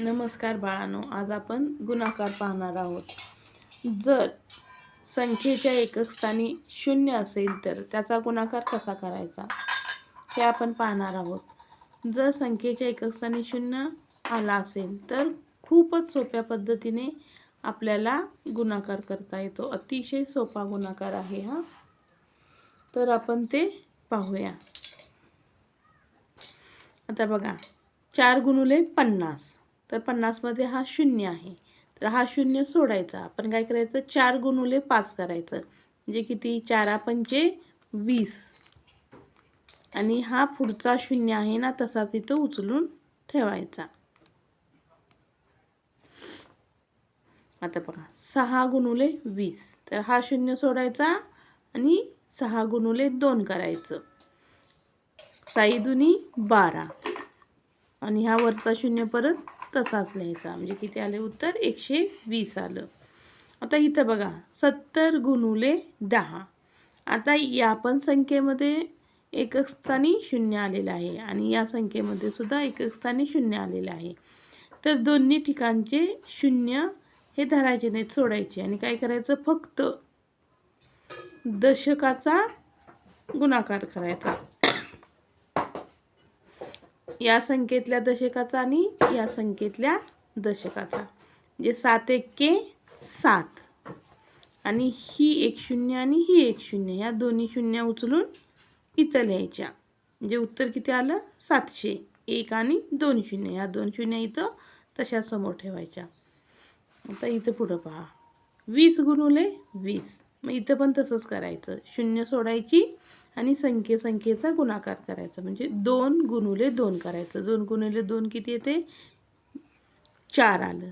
नमस्कार बाळानो आज आपण गुणाकार पाहणार आहोत. जर संख्येच्या एकक स्थानी शून्य असेल तर त्याचा गुणाकार कसा करायचा? हे आपण पाहणार आहोत. जर संख्येच्या एकक स्थानी शून्य आला असेल तर खूपच सोप्या पद्धतीने आपल्याला गुणाकार करता येतो. अतिशय सोपा गुणाकार आहे हा. तर आपण ते पाहूया. आता बघा चार गुणुले पन्नास. तर पन्नासमध्ये हा शून्य आहे. तर हा शून्य सोडायचा. आपण काय करायचं? चार गुणुले पाच करायचं. म्हणजे किती? चारा पंचे वीस. आणि हा पुढचा शून्य आहे ना तसाच तिथं उचलून ठेवायचा. आता बघा सहा गुणुले वीस. तर हा शून्य सोडायचा आणि सहा गुणुले दोन करायचं. साई दुनी बारा. आणि हा वरचा शून्य परत तसाच लिहायचा. म्हणजे किती आले? उत्तर एकशे वीस आलं. आता इथं बघा सत्तर गुणुले दहा. आता या पण संख्येमध्ये एकक स्थानी शून्य आलेलं आहे आणि या संख्येमध्ये सुद्धा एकक स्थानी शून्य आलेलं आहे. तर दोन्ही ठिकाणचे शून्य हे धरायचे नाहीत सोडायचे आणि काय करायचं? फक्त दशकाचा गुणाकार करायचा. या संख्येतल्या दशकाचा आणि या संख्येतल्या दशकाचा. म्हणजे सात एके सात. आणि ही एक शून्य आणि ही एक शून्य या दोन्ही शून्य उचलून इथं लिहायच्या. म्हणजे उत्तर किती आलं? सातशे. एक आणि दोन शून्य. या दोन शून्य इथं तशा समोर ठेवायच्या. आता इथं पुढं पहा. वीस गुणुले वीस. मग इथं पण तसंच करायचं. शून्य सोडायची आणि संख्ये संख्येचा गुणाकार करायचा. म्हणजे दोन गुणुले दोन करायचं. दोन गुणुले दोन किती येते? चार आलं.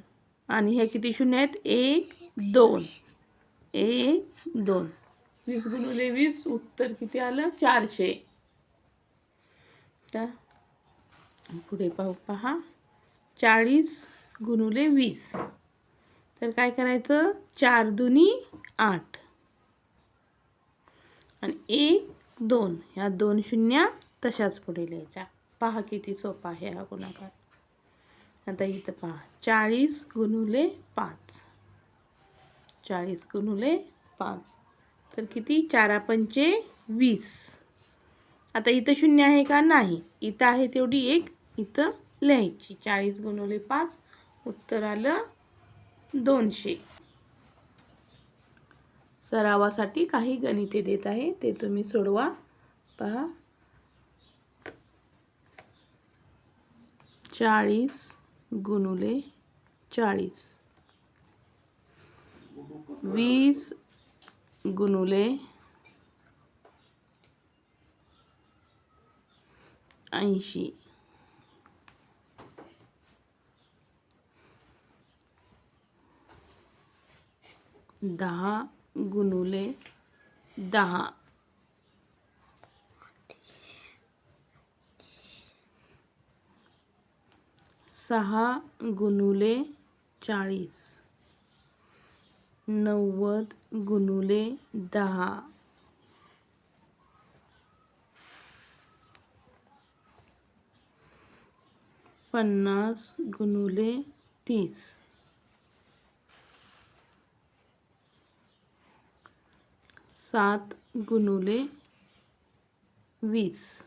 आणि हे किती शून्य आहेत? एक दोन. एक दोन. वीस गुणुले वीस उत्तर किती आलं? चारशे. त्या पुढे पाहू पहा. चाळीस गुणुले वीस. तर काय करायचं? चार दुनी आठ. आणि एक दोन. ह्या दोन शून्य तशाच पुढे लिहायच्या. पहा किती सोपा आहे हा गुणाकार. आता इथं पहा. चाळीस गुणुले पाच. चाळीस गुणुले पाच. तर किती? चारा पंचे वीस. आता इथं शून्य आहे का? नाही. इथं आहे तेवढी एक. इथं लिहायची. चाळीस गुणुले पाच. उत्तर आलं दोनशे. सरावासाठी काही गणिते देत आहे. ते तुम्ही सोडवा. पहा. चाळीस गुणुले चाळीस. वीस गुणुले ऐंशी. दहा गुणुले दहा. सहा गुणुले चाळीस. नव्वद गुणुले दहा. पन्नास गुणुले तीस. सात गुणुले वीस.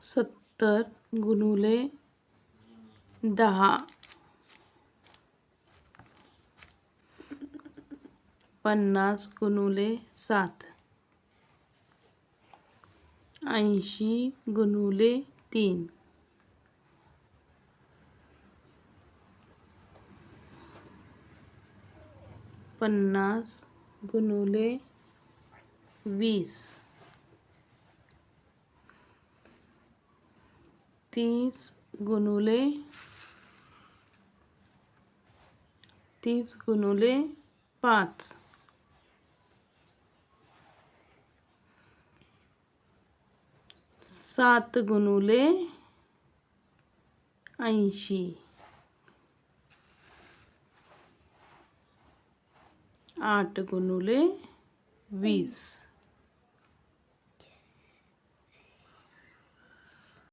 सत्तर गुणुले दहा. पन्नास गुणुले सात. ऐंशी गुणुले तीन. पन्नास गुणुले वीस. तीस गुणुले तीस गुणुले पाच. सात गुणुले ऐंशी. आठ गुणुले वीस.